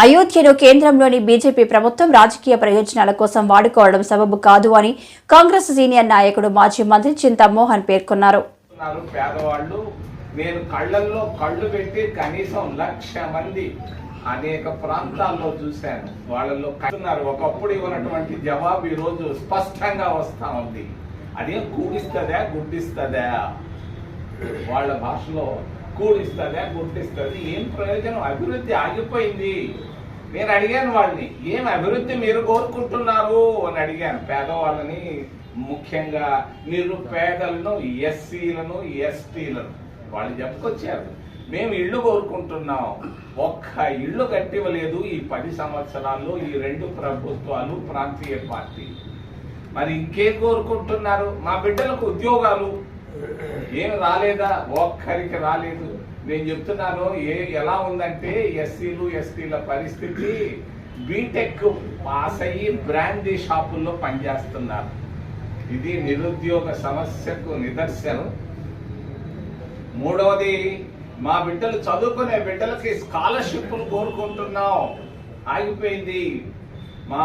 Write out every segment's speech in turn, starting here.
అయోధ్యను కేంద్రంలోని బీజేపీ ప్రభుత్వం రాజకీయ ప్రయోజనాల కోసం వాడుకోవడం సబబు కాదు అని కాంగ్రెస్ సీనియర్ నాయకుడు మాజీ మంత్రి చింతామోహన్ పేర్కొన్నారు. పేదవాళ్ళు. నేను కళ్ళల్లో కళ్ళు పెట్టి కనీసం లక్ష మంది అనేక ప్రాంతాల్లో చూశాను. వాళ్ళలో కట్టున్నారు ఒకప్పుడు ఇవ్వనటువంటి జవాబు ఈరోజు స్పష్టంగా వస్తా ఉంది. అదే కూడిస్తుందా గుడ్డిస్తుందా వాళ్ళ భాషలో కూడిస్తుందా గుడ్డిస్తుంది ఏం ప్రయోజనం? అభివృద్ధి ఆగిపోయింది. నేను అడిగాను వాళ్ళని ఏం అభివృద్ధి మీరు కోరుకుంటున్నారు? అని అడిగాను. పేదవాళ్ళని ముఖ్యంగా నిరుపేదలను ఎస్సీలను ఎస్టీలను వాళ్ళు చెప్పుకొచ్చారు. మేము ఇల్లు కోరుకుంటున్నాం. ఒక్క ఇల్లు కట్టివ్వలేదు ఈ పది సంవత్సరాల్లో ఈ రెండు ప్రభుత్వాలు ప్రాంతీయ పార్టీ. మరి ఇంకేం కోరుకుంటున్నారు? మా బిడ్డలకు ఉద్యోగాలు. ఏం రాలేదా? ఒక్కరికి రాలేదు. నేను చెప్తున్నాను ఏ ఎలా ఉందంటే ఎస్సీలు ఎస్టీల పరిస్థితి బీటెక్ పాస్ అయ్యి బ్రాండీ షాపుల్లో పనిచేస్తున్నారు. ఇది నిరుద్యోగ సమస్యకు నిదర్శనం. మూడవది మా బిడ్డలు చదువుకునే బిడ్డలకి స్కాలర్షిప్లు కోరుకుంటున్నాం. ఆగిపోయింది. మా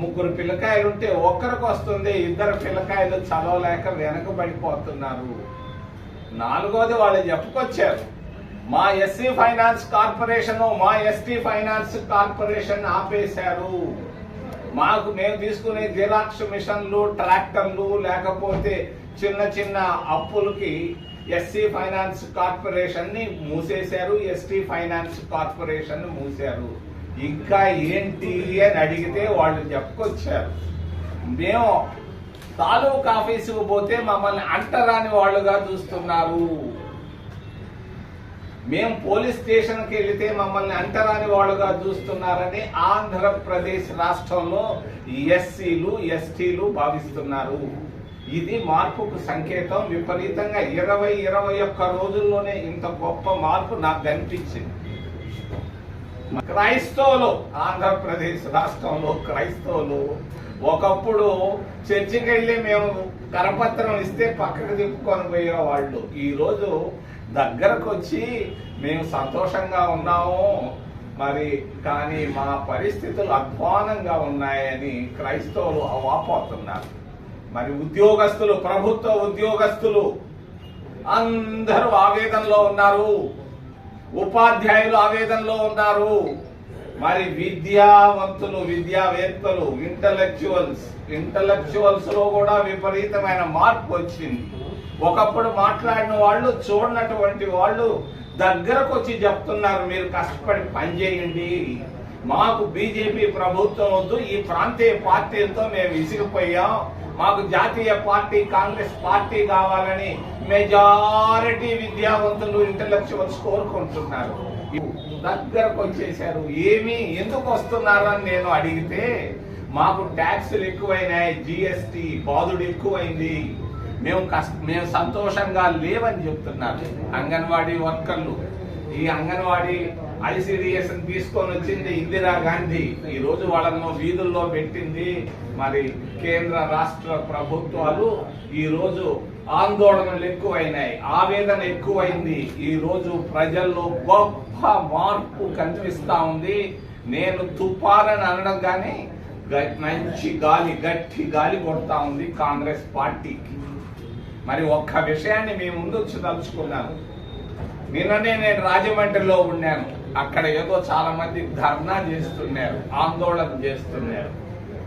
ముగ్గురు పిల్లకాయలు ఉంటే ఒక్కరికి వస్తుంది ఇద్దరు పిల్లకాయలు చదవలేక వెనకబడిపోతున్నారు. నాలుగోది వాళ్ళు చెప్పుకొచ్చారు. మా ఎస్సీ ఫైనాన్స్ కార్పొరేషన్ మా ఎస్టీ ఫైనాన్స్ కార్పొరేషన్ ఆపేశారు. మాకు మేము తీసుకునే జిరాక్స్ మిషన్లు ట్రాక్టర్లు లేకపోతే చిన్న చిన్న అప్పులకి ఎస్సీ ఫైనాన్స్ కార్పొరేషన్ని మూసేశారు ఎస్టీ ఫైనాన్స్ కార్పొరేషన్ మూసారు ఇంకా ఏంటి అని అడిగితే వాళ్ళు చెప్పుకొచ్చారు. మేము తాలూకా ఆఫీసుకు పోతే మమ్మల్ని అంటరాని వాళ్ళుగా చూస్తున్నారు. మేము పోలీస్ స్టేషన్కి వెళితే మమ్మల్ని అంటరాని వాళ్ళుగా చూస్తున్నారని ఆంధ్రప్రదేశ్ రాష్ట్రంలో ఎస్సీలు ఎస్టీలు భావిస్తున్నారు. ఇది మార్పుకు సంకేతం. విపరీతంగా ఇరవై ఇరవై ఒక్క రోజుల్లోనే ఇంత గొప్ప మార్పు నాకు కనిపించింది. క్రైస్తవులు ఆంధ్రప్రదేశ్ రాష్ట్రంలో క్రైస్తవులు ఒకప్పుడు చర్చికి వెళ్ళి మేము కరపత్రం ఇస్తే పక్కకు తిప్పుకొని పోయేవాళ్ళు. ఈరోజు దగ్గరకు వచ్చి మేము సంతోషంగా ఉన్నాము. మరి కానీ మా పరిస్థితులు అధ్వానంగా ఉన్నాయని క్రైస్తవులు అవాపోతున్నారు. మరి ఉద్యోగస్తులు ప్రభుత్వ ఉద్యోగస్తులు అందరూ ఆవేదనలో ఉన్నారు. ఉపాధ్యాయులు ఆవేదనలో ఉన్నారు. మరి విద్యావంతులు విద్యావేత్తలు ఇంటలెక్చువల్స్ ఇంటలెక్చువల్స్లో కూడా విపరీతమైన మార్పు వచ్చింది. ఒకప్పుడు మాట్లాడిన వాళ్ళు చూడనటువంటి వాళ్ళు దగ్గరకు వచ్చి చెప్తున్నారు మీరు కష్టపడి పనిచేయండి మాకు బీజేపీ ప్రభుత్వం వద్దు ఈ ప్రాంతీయ పార్టీలతో మేము విసిగిపోయాం మాకు జాతీయ పార్టీ కాంగ్రెస్ పార్టీ కావాలని మెజారిటీ విద్యావంతులు ఇంటలెక్చువల్స్ కోరుకుంటున్నారు. దగ్గరకు వచ్చేసారు ఏమి ఎందుకు వస్తున్నారు అని నేను అడిగితే మాకు ట్యాక్సులు ఎక్కువైనాయి జిఎస్టి బాధుడు ఎక్కువైంది. మేము కష్ట మేము సంతోషంగా లేవని చెప్తున్నారు అంగన్వాడీ వర్కర్లు. ఈ అంగన్వాడీ ఐసిడిఎస్ తీసుకొని వచ్చింది ఇందిరా గాంధీ. ఈ రోజు వాళ్ళను వీధుల్లో పెట్టింది మరి కేంద్ర రాష్ట్ర ప్రభుత్వాలు. ఈ రోజు ఆందోళనలు ఎక్కువైనాయి ఆవేదన ఎక్కువైంది. ఈ రోజు ప్రజల్లో గొప్ప మార్పు కనిపిస్తా ఉంది. నేను తుఫారని అనడం కానీ మంచి గాలి గట్టి గాలి కొడతా ఉంది కాంగ్రెస్ పార్టీకి. మరి ఒక్క విషయాన్ని మీ ముందు వచ్చి తలుచుకున్నాను నిన్ననే నేను రాజమండ్రిలో ఉన్నాను. అక్కడ ఏదో చాలా మంది ధర్నా చేస్తున్నారు ఆందోళన చేస్తున్నారు.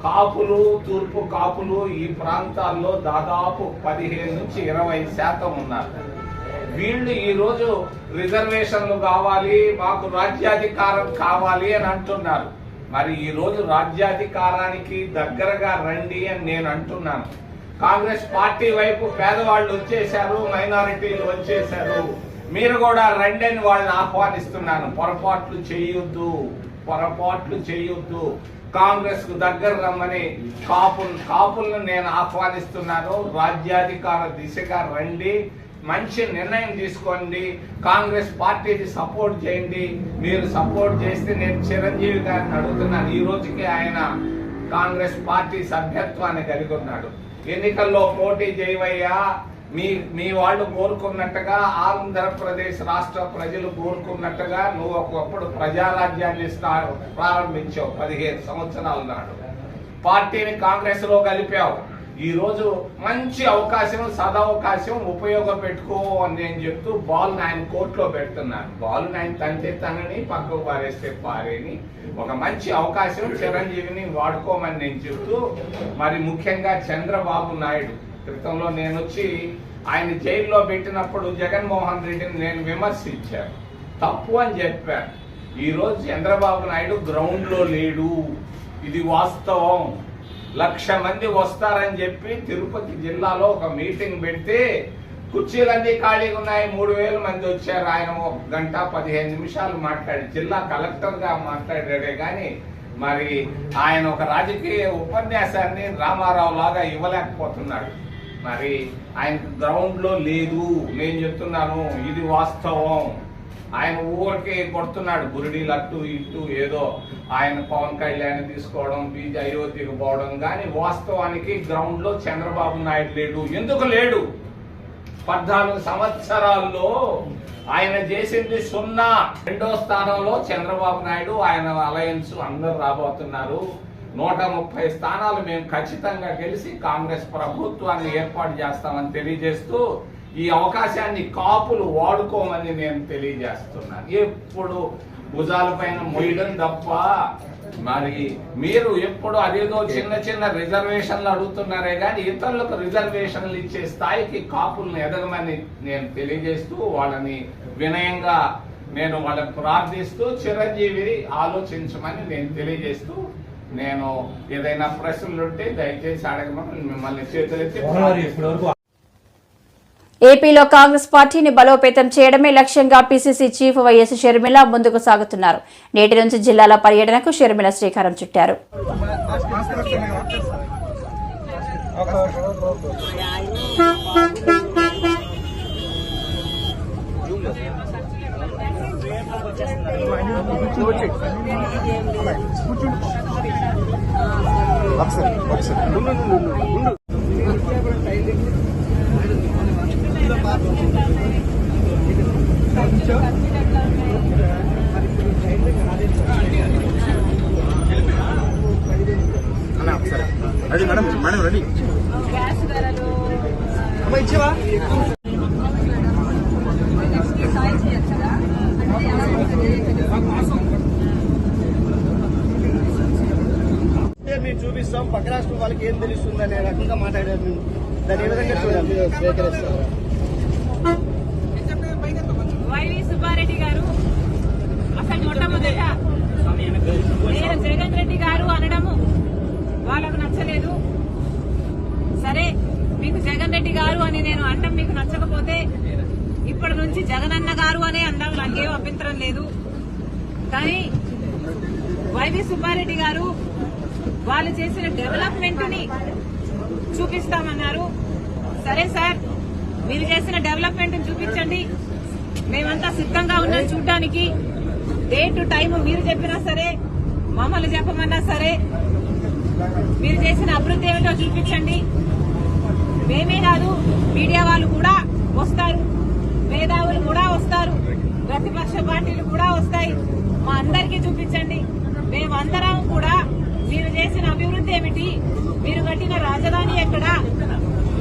కాపులు తూర్పు కాపులు ఈ ప్రాంతాల్లో దాదాపు పదిహేను నుంచి ఇరవై శాతం ఉన్నారు. వీళ్ళు ఈరోజు రిజర్వేషన్లు కావాలి మాకు రాజ్యాధికారం కావాలి అని అంటున్నారు. మరి ఈరోజు రాజ్యాధికారానికి దగ్గరగా రండి అని నేను అంటున్నాను. కాంగ్రెస్ పార్టీ వైపు పేదవాళ్ళు వచ్చేశారు మైనారిటీలు వచ్చేశారు. మీరు కూడా రండి అని వాళ్ళని ఆహ్వానిస్తున్నాను. పొరపాట్లు చేయొద్దు పొరపాట్లు చేయొద్దు. కాంగ్రెస్కు దగ్గర రమ్మని కాపులు కాపులను నేను ఆహ్వానిస్తున్నాను. రాజ్యాధికార దిశగా రండి. మంచి నిర్ణయం తీసుకోండి. కాంగ్రెస్ పార్టీకి సపోర్ట్ చేయండి. మీరు సపోర్ట్ చేస్తే నేను చిరంజీవి గారిని అడుగుతున్నాను. ఈ రోజుకి ఆయన కాంగ్రెస్ పార్టీ సభ్యత్వాన్ని కలిగి ఉన్నాడు. ఎన్నికల్లో పోటీ చేయవయ్యా. మీ మీ వాళ్ళు కోరుకున్నట్టుగా ఆంధ్రప్రదేశ్ రాష్ట్ర ప్రజలు కోరుకున్నట్టుగా నువ్వు ఒకప్పుడు ప్రజారాజ్యాన్ని ప్రారంభించావు పదిహేను సంవత్సరాల నాడు. పార్టీని కాంగ్రెస్లో కలిపావు. ఈరోజు మంచి అవకాశం సదవకాశం ఉపయోగపెట్టుకో అని నేను చెప్తూ బాల్ ఆయన కోర్టులో పెడుతున్నాను బాల్ ఆయన తంతే తనని పక్కకు పారేస్తే పారేని. ఒక మంచి అవకాశం చిరంజీవిని వాడుకోమని నేను చెప్తూ మరి ముఖ్యంగా చంద్రబాబు నాయుడు క్రితంలో నేను వచ్చి ఆయన జైల్లో పెట్టినప్పుడు జగన్మోహన్ రెడ్డిని నేను విమర్శించాను. తప్పు అని చెప్పాను. ఈరోజు చంద్రబాబు నాయుడు గ్రౌండ్లో లేడు. ఇది వాస్తవం. లక్ష మంది వస్తారని చెప్పి తిరుపతి జిల్లాలో ఒక మీటింగ్ పెడితే కుర్చీలన్నీ ఖాళీగా ఉన్నాయి. మూడు వేల మంది వచ్చారు. ఆయన ఒక గంట పదిహేను నిమిషాలు మాట్లాడి జిల్లా కలెక్టర్గా మాట్లాడాడే కానీ మరి ఆయన ఒక రాజకీయ ఉపన్యాసాన్ని రామారావు లాగా ఇవ్వలేకపోతున్నాడు. మరి ఆయన గ్రౌండ్లో లేదు. నేను చెప్తున్నాను ఇది వాస్తవం. ఆయన ఊరికే కొడుతున్నాడు. బురిడీలు అట్టు ఇటు ఏదో ఆయన పవన్ కళ్యాణ్ తీసుకోవడం బీజ అయోధ్యకు పోవడం. కానీ వాస్తవానికి గ్రౌండ్లో చంద్రబాబు నాయుడు లేడు. ఎందుకు లేడు? పద్నాలుగు సంవత్సరాల్లో ఆయన చేసింది సున్నా. రెండో స్థానంలో చంద్రబాబు నాయుడు ఆయన అలయన్స్ అందరు రాబోతున్నారు. నూట ముప్పై స్థానాలు మేము ఖచ్చితంగా గెలిచి కాంగ్రెస్ ప్రభుత్వాన్ని ఏర్పాటు చేస్తామని తెలియజేస్తూ ఈ అవకాశాన్ని కాపులు వాడుకోమని నేను తెలియజేస్తున్నాను. ఎప్పుడు భుజాల పైన మొయ్యడం తప్ప మరి మీరు ఎప్పుడు అదేదో చిన్న చిన్న రిజర్వేషన్లు అడుగుతున్నారే కానీ ఇతరులకు రిజర్వేషన్లు ఇచ్చే స్థాయికి కాపుల్ని ఎదగమని నేను తెలియజేస్తూ వాళ్ళని వినయంగా నేను వాళ్ళని ప్రార్థిస్తూ చిరంజీవిని ఆలోచించమని నేను తెలియజేస్తూ నేను ఏదైనా ప్రశ్నలు ఉంటే దయచేసి అడగమని మిమ్మల్ని చేతులెత్తి ఏపీలో కాంగ్రెస్ పార్టీని బలోపేతం చేయడమే లక్ష్యంగా పీసీసీ చీఫ్ వైఎస్ షర్మిల ముందుకు సాగుతున్నారు. నేటి నుంచి జిల్లాల పర్యటనకు షర్మిల శ్రీకారం చుట్టారు. ఒకసారి ఒకసారి ఉండు, ఉండు, ఉండు, ఉండు. అన్న ఒకసారి అది మేడం మేడం రండి. అమ్మ ఇచ్చేవా? చూపిస్తాం పక్క రాష్ట్రం వాళ్ళకి ఏం తెలుస్తుంది అనే రకంగా మాట్లాడారు. మేము దాన్ని ఏ విధంగా చూడాలి? స్వీకరిస్తాం వైవి సుబ్బారెడ్డి గారు అసలు మొట్టమొదట నేను జగన్ రెడ్డి గారు అనడము వాళ్ళకు నచ్చలేదు. సరే మీకు జగన్ రెడ్డి గారు అని నేను అనడం మీకు నచ్చకపోతే ఇప్పటి నుంచి జగనన్న గారు అనే అనడం నాకేం అభ్యంతరం లేదు. కానీ వైవి సుబ్బారెడ్డి గారు వాళ్ళు చేసిన డెవలప్మెంట్ని చూపిస్తామన్నారు. సరే సార్ మీరు చేసిన డెవలప్మెంట్ చూపించండి. మేమంతా సిద్ధంగా ఉన్నాం చూడడానికి డే టు టైం మీరు చెప్పినా సరే మమ్మల్ని చెప్పమన్నా సరే మీరు చేసిన అభివృద్ధి ఏమిటో చూపించండి. మేమే కాదు మీడియా వాళ్ళు కూడా వస్తారు. మేధావులు కూడా వస్తారు. ప్రతిపక్ష పార్టీలు కూడా వస్తాయి. మా అందరికీ చూపించండి. మేమందరం కూడా మీరు చేసిన అభివృద్ధి ఏమిటి? మీరు కట్టిన రాజధాని ఎక్కడ?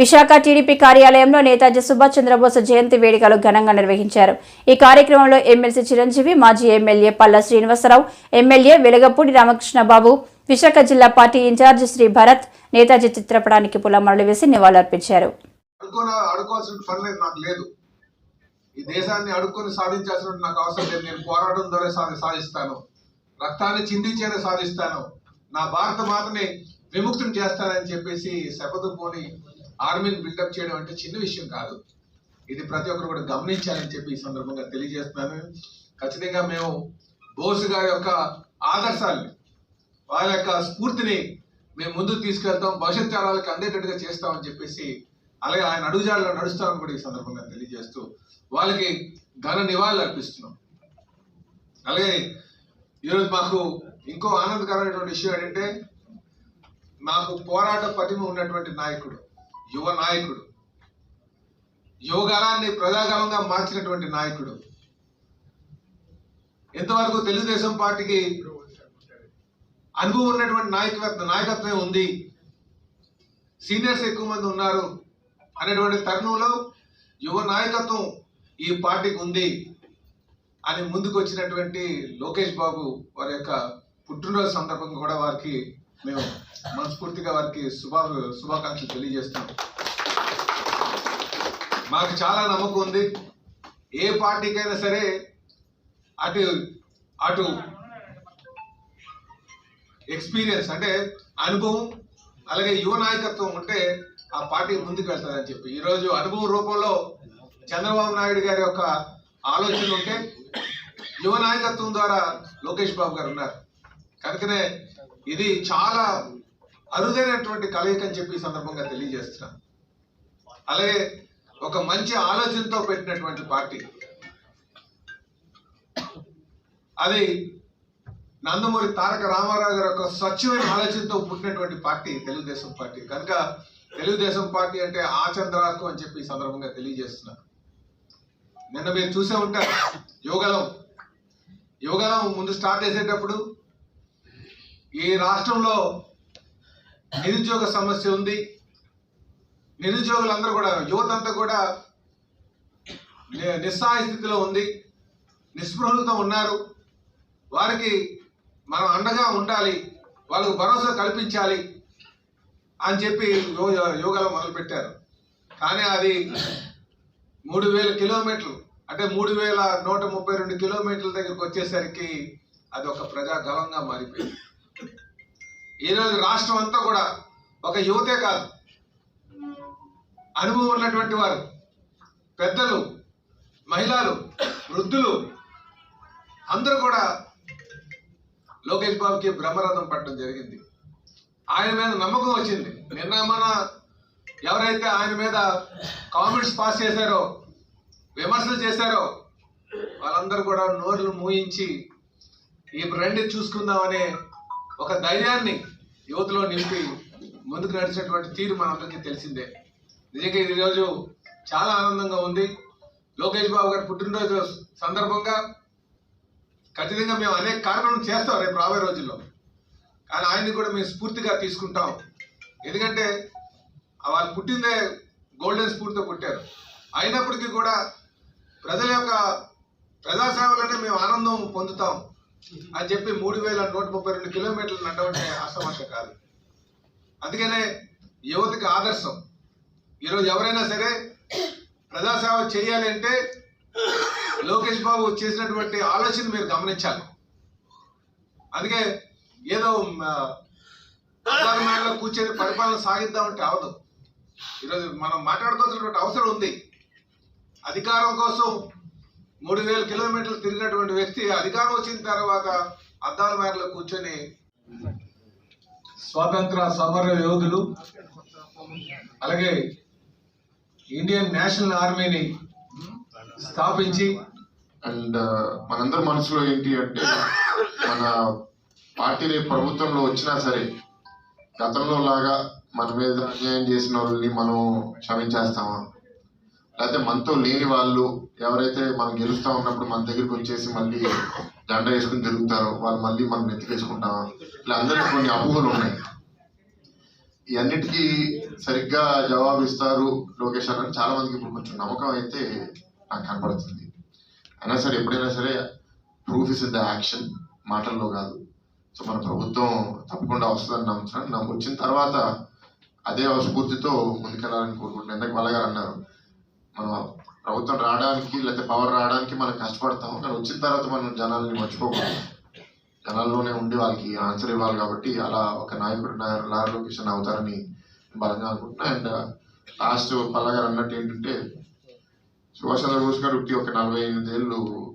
విశాఖ టీడీపీ కార్యాలయంలో నేతాజీ సుభాష్ చంద్రబోస్ జయంతి వేడుకలు ఘనంగా నిర్వహించారు. ఈ కార్యక్రమంలో ఎమ్మెల్సీ చిరంజీవి మాజీ ఎమ్మెల్యే పల్ల శ్రీనివాసరావు ఎమ్మెల్యే వెలగపూడి రామకృష్ణబాబు విశాఖ జిల్లా పార్టీ ఇన్ఛార్జ్ శ్రీ భరత్ నేతాజీ చిత్రపటానికి పులమరలు వేసి నివాళులర్పించారు. ఈ దేశాన్ని అడుక్కొని సాధించాల్సిన నాకు అవసరం లేదు. నేను పోరాటం ద్వారా సాధి సాధిస్తాను. రక్తాన్ని చిందించేనే సాధిస్తాను. నా భారత మాతని విముక్తం చేస్తానని చెప్పేసి శపథం పోని ఆర్మీని బిల్డప్ చేయడం అంటే చిన్న విషయం కాదు. ఇది ప్రతి ఒక్కరు కూడా గమనించాలని చెప్పి ఈ సందర్భంగా తెలియజేస్తున్నాను. ఖచ్చితంగా మేము బోసు గారి యొక్క ఆదర్శాల్ని వాళ్ళ యొక్క స్ఫూర్తిని మేము ముందుకు తీసుకెళ్తాం. భవిష్యత్ తరాలకు అందేటట్టుగా చేస్తామని చెప్పేసి అలాగే ఆయన అడుగుజాడలో నడుస్తామని కూడా ఈ సందర్భంగా తెలియజేస్తూ వాళ్ళకి ఘన నివాళులు అర్పిస్తున్నాం. అలాగే ఈరోజు మాకు ఇంకో ఆనందకరమైనటువంటి విషయం ఏంటంటే మాకు పోరాట పటిమ ఉన్నటువంటి నాయకుడు. యువ నాయకుడు. యువగలాన్ని ప్రజాగలంగా మార్చినటువంటి నాయకుడు. ఎంతవరకు తెలుగుదేశం పార్టీకి అనుభవం ఉన్నటువంటి నాయకత్వ నాయకత్వం ఉంది సీనియర్స్ ఎక్కువ మంది ఉన్నారు అనేటువంటి తరుణంలో యువ నాయకత్వం ఈ పార్టీకి ఉంది అని ముందుకు వచ్చినటువంటి లోకేష్ బాబు వారి యొక్క పుట్టినరోజు సందర్భంగా కూడా వారికి మేము మనస్ఫూర్తిగా వారికి శుభా శుభాకాంక్షలు తెలియజేస్తున్నాం. మాకు చాలా నమ్మకం ఉంది. ఏ పార్టీకైనా సరే అటు అటు ఎక్స్పీరియన్స్ అంటే అనుభవం అలాగే యువ నాయకత్వం ఉంటే ఆ పార్టీ ముందుకు వెళ్తుందని చెప్పి. ఈరోజు అనుభవం రూపంలో చంద్రబాబు నాయుడు గారి యొక్క ఆలోచన ఉంటే యువ నాయకత్వం ద్వారా లోకేష్ బాబు గారు ఉన్నారు. కనుకనే ఇది చాలా అరుదైనటువంటి కలయిక అని చెప్పి సందర్భంగా తెలియజేస్తున్నాను. అలాగే ఒక మంచి ఆలోచనతో పెట్టినటువంటి పార్టీ. అది నందమూరి తారక రామారావు గారి యొక్క స్వచ్ఛమైన ఆలోచనతో పుట్టినటువంటి పార్టీ తెలుగుదేశం పార్టీ. కనుక తెలుగుదేశం పార్టీ అంటే ఆచంద్రాకు అని చెప్పి సందర్భంగా తెలియజేస్తున్నారు నిన్న మీరు చూసే ఉంటారు యోగలం. యోగలం ముందు స్టార్ట్ చేసేటప్పుడు ఈ రాష్ట్రంలో నిరుద్యోగ సమస్య ఉంది. నిరుద్యోగులందరూ కూడా యువత అంతా కూడా ని- నిస్సహాయ స్థితిలో ఉంది. నిస్పృహలతో ఉన్నారు. వారికి మనం అండగా ఉండాలి. వాళ్ళకు భరోసా కల్పించాలి అని చెప్పి యో- మొదలుపెట్టారు. కానీ అది మూడు వేల కిలోమీటర్లు అంటే మూడు వేల నూట ముప్పై రెండు కిలోమీటర్ల దగ్గరకు వచ్చేసరికి అది ఒక ప్రజాగలంగా మారిపోయింది. ఈరోజు రాష్ట్రం అంతా కూడా ఒక యువతే కాదు. అనుభవం ఉన్నటువంటి వారు పెద్దలు మహిళలు వృద్ధులు అందరూ కూడా లోకేష్ బాబుకి బ్రహ్మరథం పట్టడం జరిగింది. ఆయన మీద నమ్మకం వచ్చింది. నిన్న మన ఎవరైతే ఆయన మీద కామెంట్స్ పాస్ చేశారో విమర్శలు చేశారో వాళ్ళందరూ కూడా నోర్లు మూయించి ఈ రండి చూసుకుందామనే ఒక ధైర్యాన్ని యువతలో నింపి ముందుకు నడిచినటువంటి తీరు మనందరికీ తెలిసిందే. నిజంగా ఈరోజు చాలా ఆనందంగా ఉంది. లోకేష్ బాబు గారి పుట్టినరోజు సందర్భంగా ఖచ్చితంగా మేము అనేక కార్యక్రమం చేస్తాం రేపు రాబోయే రోజుల్లో. కానీ ఆయన్ని కూడా మేము స్ఫూర్తిగా తీసుకుంటాం. ఎందుకంటే వాళ్ళు పుట్టిందే గోల్డెన్ స్ఫూర్తితో పుట్టారు. అయినప్పటికీ కూడా ప్రజల యొక్క ప్రజాసేవలోనే మేము ఆనందం పొందుతాం. అని చెప్పి మూడు వేల నూట ముప్పై రెండు కిలోమీటర్లు నడవంటే అసమాష కాదు. అందుకనే యువతకి ఆదర్శం. ఈరోజు ఎవరైనా సరే ప్రజాసేవ చేయాలి అంటే లోకేష్ బాబు చేసినటువంటి ఆలోచన మీరు గమనించాలి. అందుకే ఏదో అధికార మేడలో కూర్చొని పరిపాలన సాగిద్దామంటే అవదు. ఈరోజు మనం మాట్లాడుకోవాల్సినటువంటి అవసరం ఉంది. అధికారం కోసం మూడు వేల కిలోమీటర్లు తిరిగినటువంటి వ్యక్తి అధికారం వచ్చిన తర్వాత అద్దాల మేరలో కూర్చొని స్వాతంత్ర సమర యోధులు అలాగే ఇండియన్ నేషనల్ ఆర్మీని స్థాపించి అండ్ మనందరి మనసులో ఏంటి అంటే మన పార్టీ రేపు ప్రభుత్వంలో వచ్చినా సరే గతంలో లాగా మన మీద అన్యాయం చేసిన వాళ్ళని మనం క్షమించేస్తామా? లేకపోతే మనతో లేని వాళ్ళు ఎవరైతే మనం గెలుస్తా ఉన్నప్పుడు మన దగ్గరికి వచ్చేసి మళ్ళీ జెండా వేసుకుని తిరుగుతారో వాళ్ళు మళ్ళీ మనం ఎత్తికేసుకుంటాం ఇలా అందరికీ కొన్ని అపోహలు ఉన్నాయి. ఇవన్నిటికీ సరిగ్గా జవాబు ఇస్తారు లోకేష్ అని చాలా మందికి ఇప్పుడు కొంచెం నమ్మకం అయితే నాకు కనపడుతుంది. అయినా సరే ఎప్పుడైనా సరే ప్రూఫ్ ఇస్ ద యాక్షన్ మాటల్లో కాదు. సో మన ప్రభుత్వం తప్పకుండా వస్తుందని నమ్ముతున్నాను నమ్ము- వచ్చిన తర్వాత అదే స్ఫూర్తితో ముందుకెళ్ళాలని కోరుకుంటున్నాను. ఇందాక వాళ్ళ గారు అన్నారు ప్రభుత్వం రావడానికి లేకపోతే పవర్ రావడానికి మనం కష్టపడతాం. కానీ వచ్చిన తర్వాత మనం జనాల్ని మర్చిపోకూడదు. జనాల్లోనే ఉండి వాళ్ళకి ఆన్సర్ ఇవ్వాలి కాబట్టి అలా ఒక నాయకుడు నా- నారా లొకేషన్ అవుతారని బలంగా అనుకుంటున్నా. అండ్ లాస్ట్ పల్లగారు అన్నట్టు ఏంటంటే సుభాష్ చంద్రబోస్ గారు ఉట్టి ఒక నలభై ఎనిమిది ఏళ్ళు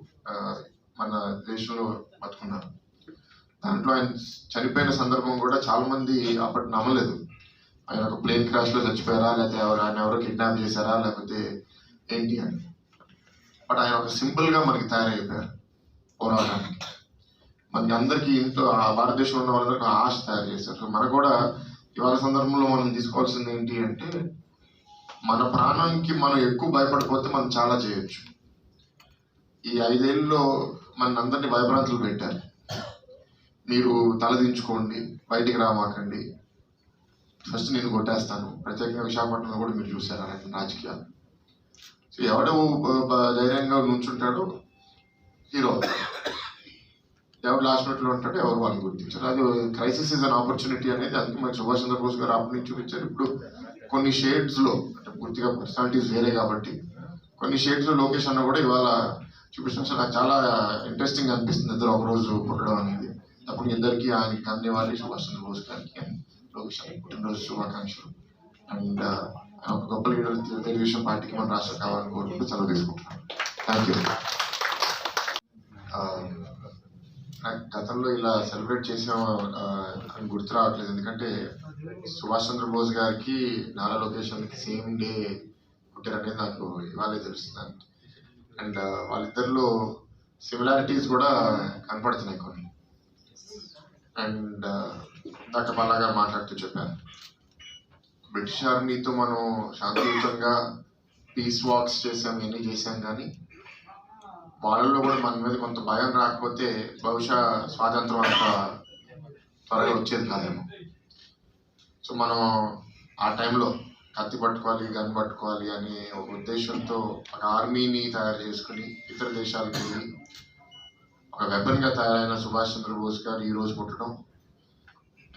మన దేశంలో బతుకున్నారు. దాంట్లో ఆయన చనిపోయిన సందర్భం కూడా చాలా మంది అప్పటి నమ్మలేదు. ఆయన ఒక ప్లేన్ క్రాష్లో చచ్చిపోయారా? లేకపోతే ఎవరు ఆయన ఎవరో కిడ్నాప్ చేశారా? లేకపోతే ఏంటి అని. బట్ ఆయన ఒక సింపుల్గా మనకి తయారైపోయారు పోరాటానికి. మనకి అందరికీ ఇంట్లో ఆ భారతదేశంలో ఉన్న వాళ్ళందరికీ ఆశ తయారు చేశారు. సో మనకు కూడా ఇవాళ సందర్భంలో మనం తీసుకోవాల్సింది ఏంటి అంటే మన ప్రాణానికి మనం ఎక్కువ భయపడిపోతే మనం చాలా చేయొచ్చు. ఈ ఐదేళ్ళలో మన అందరినీ భయభ్రాంతులు పెట్టారు. మీరు తలదించుకోండి బయటికి రామాకండి ఫస్ట్ నేను కొట్టేస్తాను. ప్రత్యేకంగా విశాఖపట్నంలో కూడా మీరు చూసారు అలాంటి రాజకీయాలు. సో ఎవడో ధైర్యంగా నుంచుంటాడో హీరో ఎవరు లాస్ట్ మినిట్లో ఉంటాడో ఎవరు వాళ్ళని గుర్తించారు. అది క్రైసిస్ ఇస్ అన్ ఆపర్చునిటీ అనేది అందుకే మరి సుభాష్ చంద్రబోస్ గారు అప్పటి నుంచి చూపించారు. ఇప్పుడు కొన్ని షేడ్స్లో అంటే పూర్తిగా పర్సనాలిటీస్ వేరే కాబట్టి కొన్ని షేడ్స్లో లోకేష్ అన్న కూడా ఇవాళ చూపించడం సార్ నాకు చాలా ఇంట్రెస్టింగ్ అనిపిస్తుంది. ఇద్దరు ఒకరోజు పుట్టడం అనేది. తప్పుడు ఇద్దరికి ఆయనకి అందేవాళ్ళు సుభాష్ చంద్రబోస్ గారికి and పుట్టినరోజు శుభాకాంక్షలు. అండ్ ఒక గొప్ప లీడర్ తెలుగుదేశం పార్టీకి మన రాష్ట్రం కావాలని కోరుకుంటూ సెలవు తీసుకుంటున్నాను. థ్యాంక్ యూ నాకు గతంలో ఇలా సెలబ్రేట్ చేసాం అని గుర్తు రావట్లేదు. ఎందుకంటే సుభాష్ చంద్రబోస్ గారికి నారా లొకేషన్కి సేమ్ డే పుట్టారనేది నాకు ఇవాళే తెలుస్తుంది. అండ్ వాళ్ళిద్దరిలో సిమిలారిటీస్ కూడా కనపడుతున్నాయి కొన్ని. అండ్ ఇందాక బాలా గారు మాట్లాడుతూ చెప్పారు. బ్రిటిష్ ఆర్మీతో మనం శాంతియుతంగా పీస్ వాక్స్ చేసాం ఎన్ని చేసాం కానీ వాళ్ళల్లో కూడా మన మీద కొంత భయం రాకపోతే బహుశా స్వాతంత్రం అంత త్వరగా వచ్చేది కాదేమో. సో మనం ఆ టైంలో కత్తి పట్టుకోవాలి గన్ పట్టుకోవాలి అనే ఒక ఉద్దేశంతో ఒక ఆర్మీని తయారు చేసుకుని ఇతర దేశాలకు వెళ్ళి ఒక వెపన్గా తయారైన సుభాష్ చంద్రబోస్ గారు ఈ రోజు పుట్టడం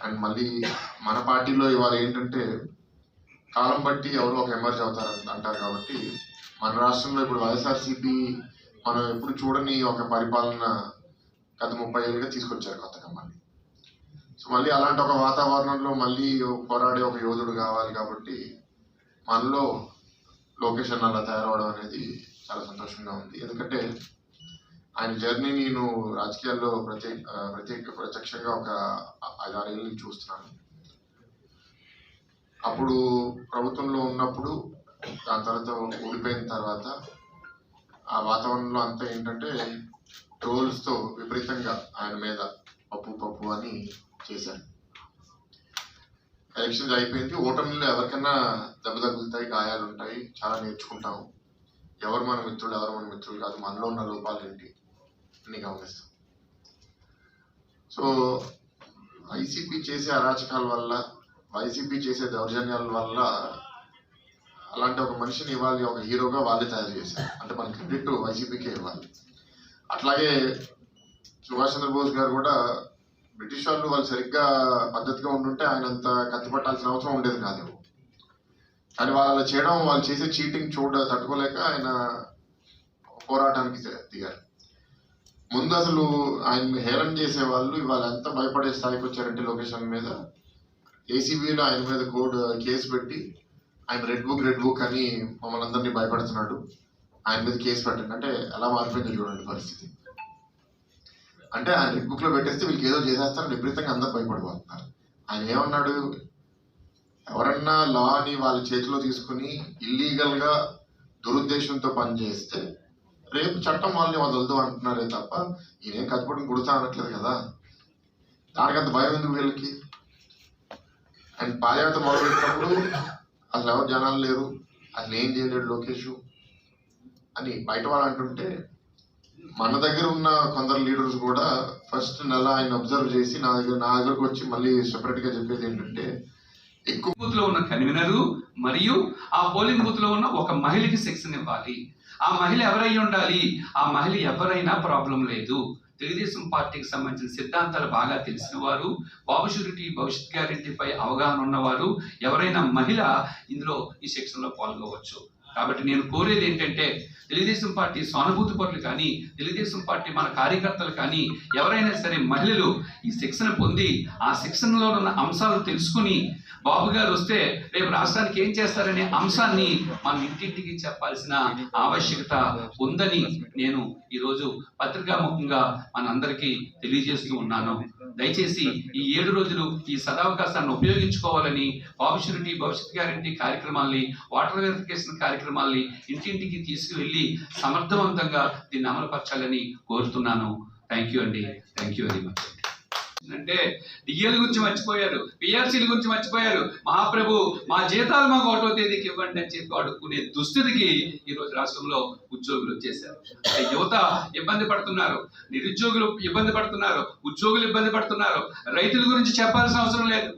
అండ్ మళ్ళీ మన పార్టీలో ఇవాళ ఏంటంటే కాలం బట్టి ఎవరో ఒక ఎమర్జ్ అవుతారు అంటారు కాబట్టి మన రాష్ట్రంలో ఇప్పుడు వైఎస్ఆర్సీపీ మనం ఎప్పుడు చూడని ఒక పరిపాలన గత ముప్పై ఏళ్ళుగా తీసుకొచ్చారు కొత్తగా మళ్ళీ. సో మళ్ళీ అలాంటి ఒక వాతావరణంలో మళ్ళీ పోరాడే ఒక యోధుడు కావాలి కాబట్టి మనలో లోకేషన్ అలా తయారవడం అనేది చాలా సంతోషంగా ఉంది. ఎందుకంటే ఆయన జర్నీ నేను రాజకీయాల్లో ప్రత్యేక ప్రత్యేక ప్రత్యక్షంగా ఒక ఐదారు నుంచి చూస్తున్నాను. అప్పుడు ప్రభుత్వంలో ఉన్నప్పుడు దాని తర్వాత ఓడిపోయిన తర్వాత ఆ వాతావరణంలో అంతా ఏంటంటే ట్రోల్స్తో విపరీతంగా ఆయన మీద పప్పు పప్పు అని చేశారు. ఎలక్షన్స్ అయిపోయింది. ఓటమిలో ఎవరికైనా దెబ్బ తగులుతాయి గాయాలు ఉంటాయి చాలా నేర్చుకుంటాము. ఎవరు మన మిత్రులు ఎవరు మన మిత్రులు కాదు మనలో ఉన్న లోపాలు ఏంటి అని గమనిస్తాం సో వైసీపీ చేసే అరాచకాల వల్ల వైసీపీ చేసే దౌర్జన్యాల వల్ల అలాంటి ఒక మనిషిని ఇవ్వాలి ఒక హీరోగా వాళ్ళే తయారు చేశారు. అంటే మన క్రెడిట్ వైసీపీకే ఇవ్వాలి. అట్లాగే సుభాష్ చంద్రబోస్ గారు కూడా బ్రిటిష్ వాళ్ళు వాళ్ళు సరిగ్గా పద్ధతిగా ఉండుంటే ఆయన అంత కత్తిపట్టాల్సిన అవసరం ఉండేది కాదు. కానీ వాళ్ళు అలా చేయడం వాళ్ళు చేసే చీటింగ్ చూడ తట్టుకోలేక ఆయన పోరాటానికి దిగారు. ముందు అసలు ఆయన హేళన చేసే వాళ్ళు ఇవాళ ఎంత భయపడే స్థాయికి వచ్చారంటే లొకేషన్ మీద? ఏసీబీలో ఆయన మీద కోడ్ కేసు పెట్టి ఆయన రెడ్ బుక్ రెడ్ బుక్ అని మమ్మల్ని అందరినీ భయపడుతున్నాడు. ఆయన మీద కేసు పెట్టండి. అంటే ఎలా మారిపోయింది చూడండి పరిస్థితి. అంటే ఆయన రెడ్ బుక్లో పెట్టేస్తే వీళ్ళకి ఏదో చేసేస్తారని విపరీతంగా అందరు భయపడిపోతున్నారు. ఆయన ఏమన్నాడు? ఎవరన్నా లాని వాళ్ళ చేతిలో తీసుకుని ఇల్లీగల్గా దురుద్దేశంతో పనిచేస్తే రేపు చట్టం వాళ్ళని వదలదు అంటున్నారే తప్ప ఈయనేం కత్తిపట్టుకుని కుడతా అనట్లేదు కదా? దానికంత భయం ఎందుకు వీళ్ళకి? అండ్ పాదయాత్ర మొదలుపెట్టినప్పుడు అసలు ఎవరు జనాలు లేరు అసలు ఏం చేయలేడు లోకేష్ అని బయట వాళ్ళు అంటుంటే మన దగ్గర ఉన్న కొందరు లీడర్స్ కూడా ఫస్ట్ నెల ఆయన అబ్జర్వ్ చేసి నా దగ్గర నా దగ్గరకు వచ్చి మళ్ళీ సెపరేట్గా చెప్పేది ఏంటంటే ఎక్కువ బూత్లో ఉన్న కన్వీనరు మరియు ఆ పోలింగ్ బూత్లో ఉన్న ఒక మహిళకి శిక్షణ ఇవ్వాలి ఆ మహిళ ఎవరై ఉండాలి? ఆ మహిళ ఎవరైనా ప్రాబ్లం లేదు. తెలుగుదేశం పార్టీకి సంబంధించిన సిద్ధాంతాలు బాగా తెలిసిన వారు బాబు షూరిటీ భవిష్యత్ గ్యారెంటీపై అవగాహన ఉన్నవారు ఎవరైనా మహిళ ఇందులో ఈ శిక్షణలో పాల్గొవచ్చు. కాబట్టి నేను కోరేది ఏంటంటే తెలుగుదేశం పార్టీ సానుభూతి పరులు కానీ తెలుగుదేశం పార్టీ మన కార్యకర్తలు కానీ ఎవరైనా సరే మహిళలు ఈ శిక్షణ పొంది ఆ శిక్షణలో ఉన్న అంశాలు తెలుసుకుని బాబు గారు వస్తే రేపు రాష్ట్రానికి ఏం చేస్తారనే అంశాన్ని మనం ఇంటింటికి చెప్పాల్సిన ఆవశ్యకత ఉందని నేను ఈరోజు పత్రికాముఖంగా మనందరికీ తెలియజేస్తూ ఉన్నాను. దయచేసి ఈ ఏడు రోజులు ఈ సదావకాశాన్ని ఉపయోగించుకోవాలని ఆపర్చునిటీ భవిష్యత్ గ్యారంటీ కార్యక్రమాల్ని వాటర్ వెరిఫికేషన్ కార్యక్రమాల్ని ఇంటింటికి తీసుకువెళ్ళి సమర్థవంతంగా దీన్ని అమలుపరచాలని కోరుతున్నాను. థ్యాంక్ యూ అండి. Thank you very much. అంటే డిఎల్ గురించి మర్చిపోయారు పిఆర్సీల గురించి మర్చిపోయారు. మహాప్రభు మా జీతాలు మాకు ఒకటో తేదీకి ఇవ్వండి అని చెప్పి అడుక్కునే దుస్థితికి ఈ రోజు రాష్ట్రంలో ఉద్యోగులు వచ్చేసారు యువత ఇబ్బంది పడుతున్నారు నిరుద్యోగులు ఇబ్బంది పడుతున్నారు ఉద్యోగులు ఇబ్బంది పడుతున్నారు. రైతుల గురించి చెప్పాల్సిన అవసరం లేదు.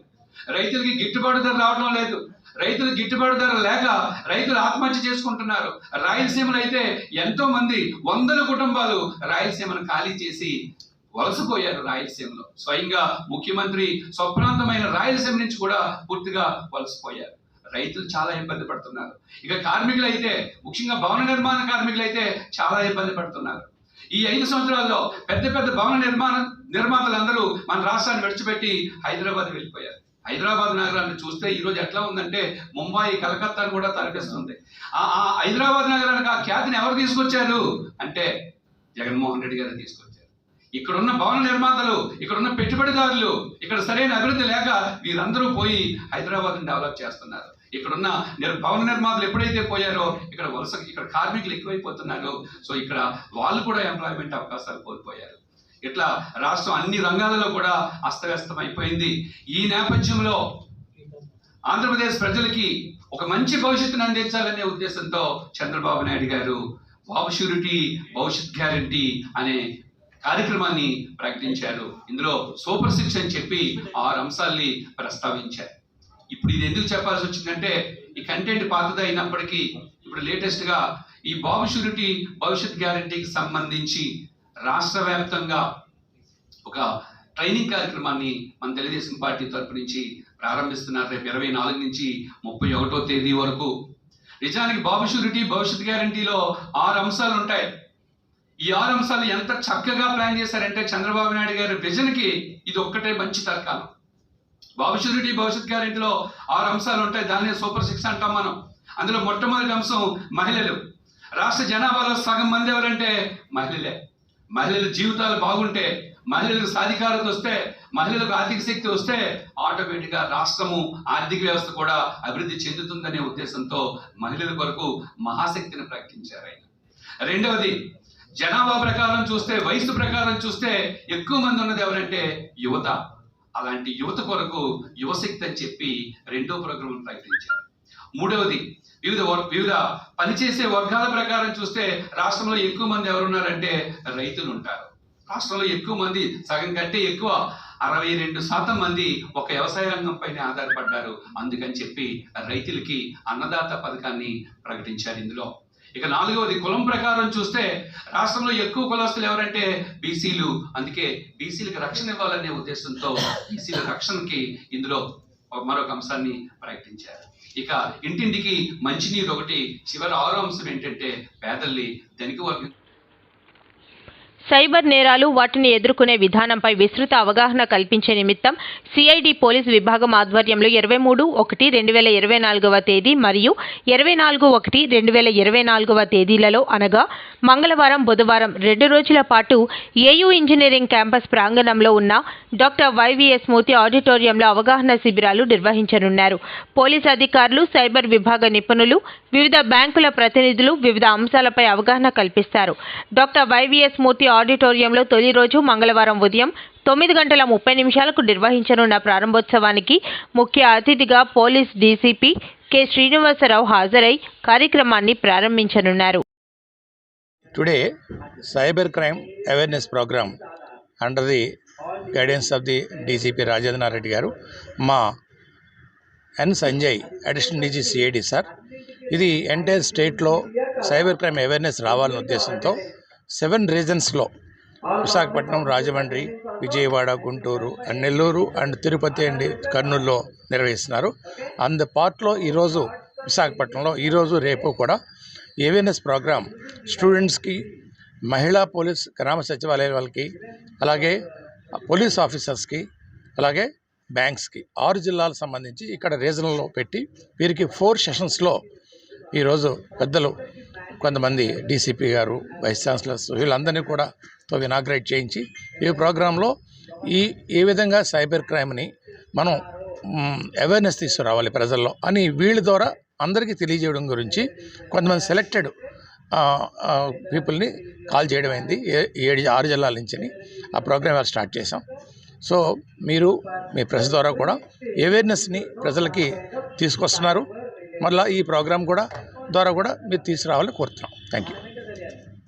రైతులకి గిట్టుబాటు ధర రావడం లేదు. రైతులు గిట్టుబాటు ధర లేక రైతులు ఆత్మహత్య చేసుకుంటున్నారు. రాయలసీమలో అయితే ఎంతో మంది వందల కుటుంబాలు రాయలసీమను ఖాళీ చేసి వలసపోయారు రాయలసీమలో. స్వయంగా ముఖ్యమంత్రి స్వప్రాంతమైన రాయలసీమ నుంచి కూడా పూర్తిగా వలసపోయారు. రైతులు చాలా ఇబ్బంది పడుతున్నారు. ఇక కార్మికులు అయితే ముఖ్యంగా భవన నిర్మాణ కార్మికులు అయితే చాలా ఇబ్బంది పడుతున్నారు. ఈ ఐదు సంవత్సరాల్లో పెద్ద పెద్ద భవన నిర్మాణ నిర్మాతలందరూ మన రాష్ట్రాన్ని విడిచిపెట్టి హైదరాబాద్ వెళ్ళిపోయారు. హైదరాబాద్ నగరాన్ని చూస్తే ఈరోజు ఎట్లా ఉందంటే ముంబాయి కలకత్తాను కూడా తలపిస్తుంది. ఆ ఆ హైదరాబాద్ నగరానికి ఆ ఖ్యాతిని ఎవరు తీసుకొచ్చారు? అంటే జగన్మోహన్ రెడ్డి గారు తీసుకొచ్చారు. ఇక్కడున్న భవన నిర్మాతలు ఇక్కడున్న పెట్టుబడిదారులు ఇక్కడ సరైన అభివృద్ధి లేక వీరందరూ పోయి హైదరాబాద్ని డెవలప్ చేస్తున్నారు. ఇక్కడున్న భవన నిర్మాతలు ఎప్పుడైతే పోయారో ఇక్కడ వలస ఇక్కడ కార్మికులు ఎక్కువైపోతున్నారు సో ఇక్కడ వాళ్ళు కూడా ఎంప్లాయ్మెంట్ అవకాశాలు కోల్పోయారు. ఇట్లా రాష్ట్రం అన్ని రంగాలలో కూడా అస్తవ్యస్తం అయిపోయింది ఈ నేపథ్యంలో ఆంధ్రప్రదేశ్ ప్రజలకి ఒక మంచి భవిష్యత్తును అందించాలనే ఉద్దేశంతో చంద్రబాబు నాయుడు గారు బాబు షూరిటీ భవిష్యత్ గ్యారంటీ అనే కార్యక్రమాన్ని ప్రకటించారు. ఇందులో సూపర్ సిక్స్ అని చెప్పి ఆరు అంశాల్ని ప్రస్తావించారు. ఇప్పుడు ఇది ఎందుకు చెప్పాల్సి వచ్చిందంటే ఈ కంటెంట్ పాతది అయినప్పటికీ ఇప్పుడు లేటెస్ట్గా ఈ బాబు షూరిటీ భవిష్యత్ గ్యారంటీకి సంబంధించి రాష్ట్ర వ్యాప్తంగా ఒక ట్రైనింగ్ కార్యక్రమాన్ని మన తెలుగుదేశం పార్టీ తరపు నుంచి ప్రారంభిస్తున్నారు. రేపు ఇరవై నాలుగు నుంచి ముప్పై ఒకటో తేదీ వరకు. నిజానికి బాబు షూరిటీ భవిష్యత్ గ్యారంటీలో ఆరు అంశాలు ఉంటాయి. ఈ ఆరు అంశాలు ఎంత చక్కగా ప్లాన్ చేశారంటే చంద్రబాబు నాయుడు గారి విజన్కి ఇది ఒక్కటే మంచి తర్కాలం. భవిష్యత్తుడి భవిష్యత్ గ్యారెంటీలో ఆరు అంశాలు ఉంటాయి. దాన్ని సూపర్ సిక్స్ అంటాం మనం. అందులో మొట్టమొదటి అంశం మహిళలు. రాష్ట్ర జనాభాలో సగం మంది ఎవరంటే మహిళలే. మహిళల జీవితాలు బాగుంటే మహిళలకు సాధికారత వస్తే మహిళలకు ఆర్థిక శక్తి వస్తే ఆటోమేటిక్గా రాష్ట్రము ఆర్థిక వ్యవస్థ కూడా అభివృద్ధి చెందుతుందనే ఉద్దేశంతో మహిళల కొరకు మహాశక్తిని ప్రకటించారు ఆయన. రెండవది జనాభా ప్రకారం చూస్తే వయసు ప్రకారం చూస్తే ఎక్కువ మంది ఉన్నది ఎవరంటే యువత. అలాంటి యువత కొరకు యువశక్తి అని చెప్పి రెండో ప్రోగ్రాం ప్రకటించారు. మూడవది వివిధ వర్- వివిధ పనిచేసే వర్గాల ప్రకారం చూస్తే రాష్ట్రంలో ఎక్కువ మంది ఎవరున్నారంటే రైతులు ఉంటారు. రాష్ట్రంలో ఎక్కువ మంది సగం కంటే ఎక్కువ అరవై రెండు శాతం మంది ఒక వ్యవసాయ రంగం పైన ఆధారపడ్డారు. అందుకని చెప్పి రైతులకి అన్నదాత పథకాన్ని ప్రకటించారు ఇందులో. ఇక నాలుగవది కులం ప్రకారం చూస్తే రాష్ట్రంలో ఎక్కువ కులస్తులు ఎవరంటే బీసీలు. అందుకే బీసీలకు రక్షణ ఇవ్వాలనే ఉద్దేశంతో బీసీల రక్షణకి ఇందులో మరొక అంశాన్ని ప్రకటించారు. ఇక ఇంటింటికి మంచినీరు ఒకటి చివరి ఆరో అంశం ఏంటంటే పేదల్ని ధనిక వర్గం సైబర్ నేరాలు వాటిని ఎదుర్కొనే విధానంపై విస్తృత అవగాహన కల్పించే నిమిత్తం సిఐడి పోలీస్ విభాగం ఆధ్వర్యంలో ఇరవై మూడు ఒకటి రెండు వేల ఇరవై నాలుగవ తేదీ మరియు ఇరవై నాలుగు ఒకటి రెండు వేల ఇరవై నాలుగవ తేదీలలో అనగా మంగళవారం బుధవారం రెండు రోజుల పాటు ఏయూ ఇంజనీరింగ్ క్యాంపస్ ప్రాంగణంలో ఉన్న డాక్టర్ వైవిఎస్ మూర్తి ఆడిటోరియంలో అవగాహన శిబిరాలు నిర్వహించనున్నారు. పోలీస్ అధికారులు సైబర్ విభాగ నిపుణులు వివిధ బ్యాంకుల ప్రతినిధులు వివిధ అంశాలపై అవగాహన కల్పిస్తారు. డాక్టర్ వైవిఎస్ మూర్తి ఆడిటోరియంలో తొలి రోజు మంగళవారం ఉదయం తొమ్మిది గంటల ముప్పై నిమిషాలకు నిర్వహించనున్న ప్రారంభోత్సవానికి ముఖ్య అతిథిగా పోలీస్ డీసీపీ కె. శ్రీనివాసరావు హాజరై కార్యక్రమాన్ని ప్రారంభించనున్నారు. Today cyber crime awareness programme under the guidance of the DCP Rajendra గారు మా N Sanjay additional DG CID sir ఇది ఎంటైర్ స్టేట్లో సైబర్ క్రైమ్ అవేర్నెస్ రావాలనే ఉద్దేశంతో seven రీజన్స్లో Visakhapatnam Rajahmundry Vijayawada Guntur and Nellore and Tirupati and కర్నూలులో నిర్వహిస్తున్నారు. And పార్ట్లో ఈరోజు విశాఖపట్నంలో ఈరోజు రేపు కూడా ఏవేనెస్ ప్రోగ్రాం స్టూడెంట్స్కి మహిళా పోలీస్ గ్రామ సచివాలయాల వాళ్ళకి అలాగే పోలీస్ ఆఫీసర్స్కి అలాగే బ్యాంక్స్కి ఆరు జిల్లాలకు సంబంధించి ఇక్కడ రీజనల్లో పెట్టి వీరికి ఫోర్ సెషన్స్లో ఈరోజు పెద్దలు కొంతమంది డీసీపీ గారు వైస్ ఛాన్సలర్స్ వీళ్ళందరినీ కూడా తో ఇనాగ్రేట్ చేయించి ఈ ప్రోగ్రాంలో ఈ ఏ విధంగా సైబర్ క్రైమ్ని మనం అవేర్నెస్ తీసుకురావాలి ప్రజల్లో అని వీళ్ళ ద్వారా అందరికీ తెలియజేయడం గురించి కొంతమంది సెలెక్టెడ్ పీపుల్ని కాల్ చేయడం అయింది. ఏ- ఏడు ఆరు జిల్లాల నుంచి ఆ ప్రోగ్రామ్ స్టార్ట్ చేసాం సో మీరు మీ ప్రెస్ ద్వారా కూడా అవేర్నెస్ని ప్రజలకి తీసుకొస్తున్నారు. మళ్ళీ ఈ ప్రోగ్రాం కూడా ద్వారా కూడా మీరు తీసుకురావాలని కోరుతున్నాం. Thank you